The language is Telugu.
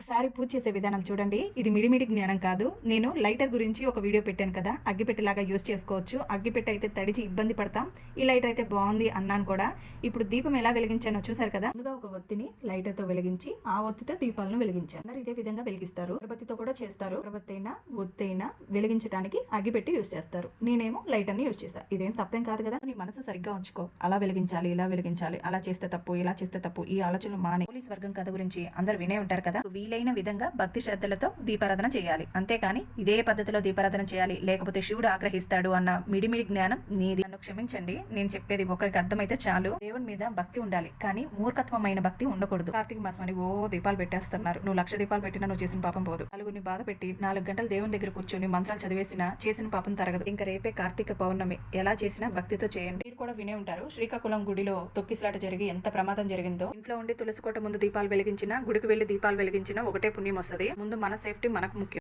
ఒకసారి పూజ చేసే విధానం చూడండి. ఇది మిడిమిడి జ్ఞానం కాదు. నేను లైటర్ గురించి ఒక వీడియో పెట్టాను కదా అగ్గిపెట్టెలాగా యూజ్ చేసుకోవచ్చు. అగ్గిపెట్టె అయితే తడిచి ఇబ్బంది పడతాం. ఈ లైటర్ అయితే బాగుంది అన్నాను కూడా. ఇప్పుడు దీపం ఎలా వెలిగించానో చూసారు కదా? ముందుగా ఒక ఒత్తిని లైటర్తో వెలిగించి ఆ ఒత్తితో దీపాలను వెలిగించాను అందరు ఇదే విధంగా వెలిగిస్తారు. అగరబత్తితో కూడా చేస్తారు. అగరబత్తి అయినా ఒత్తి అయినా వెలిగించడానికి అగ్గిపెట్టి యూజ్ చేస్తారు. నేనేమో లైటర్ని యూస్ చేస్తాను ఇదేం తప్పేం కాదు కదా? నీ మనసు సరిగ్గా ఉంచుకో. అలా వెలిగించాలి ఇలా వెలిగించాలి. అలా చేస్తే తప్పు ఇలా చేస్తే తప్పు. ఈ ఆలోచనలు మానే. పోలీస్ వర్గం కథ గురించి అందరు వినే ఉంటారు కదా? వీలైన విధంగా భక్తి శ్రద్ధలతో దీపారాధన చేయాలి. అంతేకాని ఇదే పద్ధతిలో దీపారాధన చేయాలి. లేకపోతే శివుడు ఆగ్రహిస్తాడు అన్న మిడిమిడి జ్ఞానం నీది. నన్ను క్షమించండి. నేను చెప్పేది ఒకరికి అర్థమైతే చాలు. దేవుని మీద భక్తి ఉండాలి. కానీ మూర్ఖత్వమైన భక్తి ఉండకూడదు. కార్తీక మాసం అని ఓ దీపాలు పెట్టేస్తున్నారు. నువ్వు లక్ష దీపాలు పెట్టినా నువ్వు చేసిన పాపం పోదు. నలుగురిని బాధ పెట్టి నాలుగు గంటలు దేవుని దగ్గర కూర్చొని మంత్రాలు చదివేసినా చేసిన పాపం తరగదు. ఇంకా రేపే కార్తీక పౌర్ణమి. ఎలా చేసినా భక్తితో చేయండి. మీరు కూడా వినే ఉంటారు. శ్రీకాకుళం గుడిలో తొక్కిసలాట జరిగి ఎంత ప్రమాదం జరిగిందో. ఇంట్లో ఉండి తులసి కోట ముందు దీపాలు వెలిగించినా గుడికి వెళ్ళి దీపాలు వెలిగించినా ఒకటే పుణ్యం వస్తుంది. ముందు మన సేఫ్టీ మనకు ముఖ్యం.